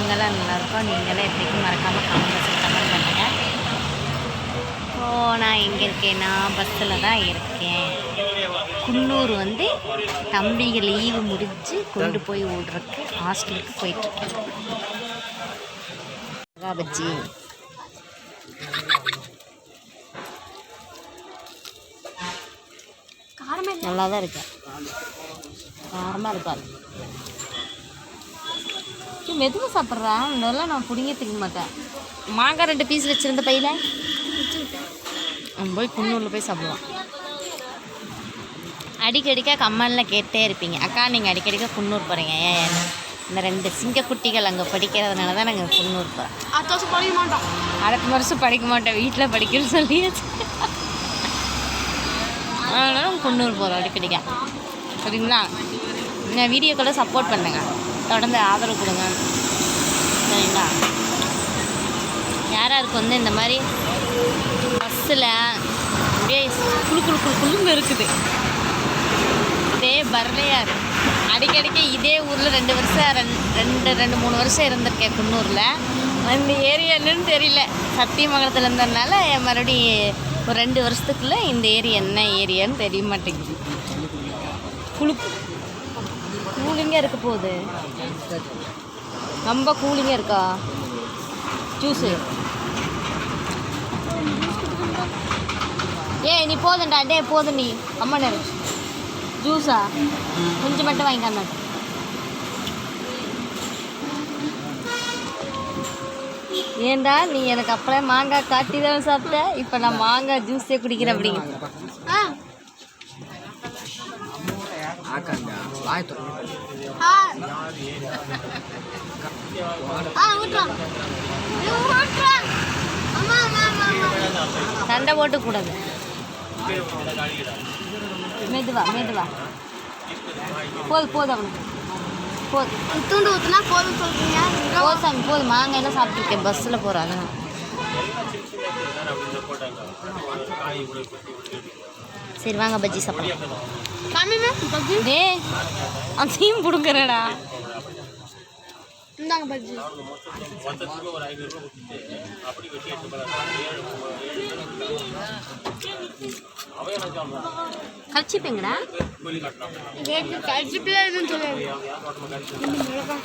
நாங்களாம் நல்லாயிருக்கோம். நீங்களும் எப்படிக்கும் மறக்காமல் காமெண்ட்ஸ் கமெண்ட் பண்ணுங்கள் ஓ நான் எங்கே இருக்கேன்னா பஸ்ஸில் தான் இருக்கேன். குன்னூர் வந்து தம்பிகள் லீவு முடிஞ்சு கொண்டு போய் விடுறதுக்கு ஹாஸ்டலுக்கு போயிட்டுருக்கேன். பஜ்ஜி நல்லா தான் இருக்கேன். காரமாக இருக்காது. ஏய், மெதுவா சாப்பிட்றேன் இதெல்லாம் நான் பிடிங்க திங்க மாட்டேன். மாங்காய் ரெண்டு பீஸ் வச்சுருந்த பையில? நம்ம போய் குன்னூரில் போய் சாப்பிடுவோம் அடிக்கடிக்க கம்மலில் கேட்டே இருப்பீங்க. அக்கா நீங்கள் அடிக்கடிக்க குன்னூர் போகிறீங்க ஏன் இந்த ரெண்டு சிங்கக்குட்டிகள் அங்கே படிக்கிறதுனால தான் நாங்கள் குன்னூர் போகிறோம் அடுத்த வருஷம் படிக்க மாட்டோம். அடுத்த வருஷம் படிக்க மாட்டேன் வீட்டில் படிக்கணும்னு சொல்லியாச்சு. அதனால குன்னூர் போகிறோம் அடிக்கடிக்க. சரிங்களா? இந்த வீடியோக்களை சப்போர்ட் பண்ணுங்க. தொடர்ந்து ஆதரவு கொடுங்க. சரிங்களா? யார் யாருக்கு வந்து இந்த மாதிரி பஸ்ஸில் அப்படியே குழு குழு குழு குழுங்க இருக்குது. இதே பரலையார் அடிக்கடிக்கு இதே ஊரில் ரெண்டு வருஷம் ரெண் ரெண்டு ரெண்டு மூணு வருஷம் இருந்திருக்கேன் குன்னூரில். அந்த ஏரியா என்னன்னு தெரியல. சத்தியமங்கலத்தில் இருந்ததுனால மறுபடியும் ஒரு ரெண்டு வருஷத்துக்குள்ளே இந்த ஏரியா என்ன ஏரியான்னு தெரிய மாட்டேங்குது. குளு கூலிங்காக இருக்க போகுது. ரொம்ப கூலிங்காக இருக்கா? ஜூஸு ஏய் நீ போதும்டா. டே போதும் நீ. அம்மா நேரம் ஜூஸா கொஞ்சம் மட்டும் வாங்கிக்காம ஏன்டா நீ எனக்கு அப்பளே மாங்காய் காட்டி தான் சாப்பிட்ட? இப்போ நான் மாங்காய் ஜூஸே குடிக்கிறேன் அப்படிங்க. ஆ. வாய் சண்டை மெதுவா மெதுவா போது போதும் அவனுக்கு போது இத்துண்டு ஊத்துனா போதும் சொல்றீங்க போதும் சாமி போதும் மாங்காய் எல்லாம் சாப்பிட்ருக்கேன் பஸ்ஸில் போகிறோம் சரி வாங்க பஜ்ஜி சாப்பிடலாம். டே அதையும் பிடுங்குறடா இந்தாங்க பஜ்ஜி. கச்சிப்பீங்கடா எனக்கு கழிச்சுப்பிலே எதுவும் மிளகா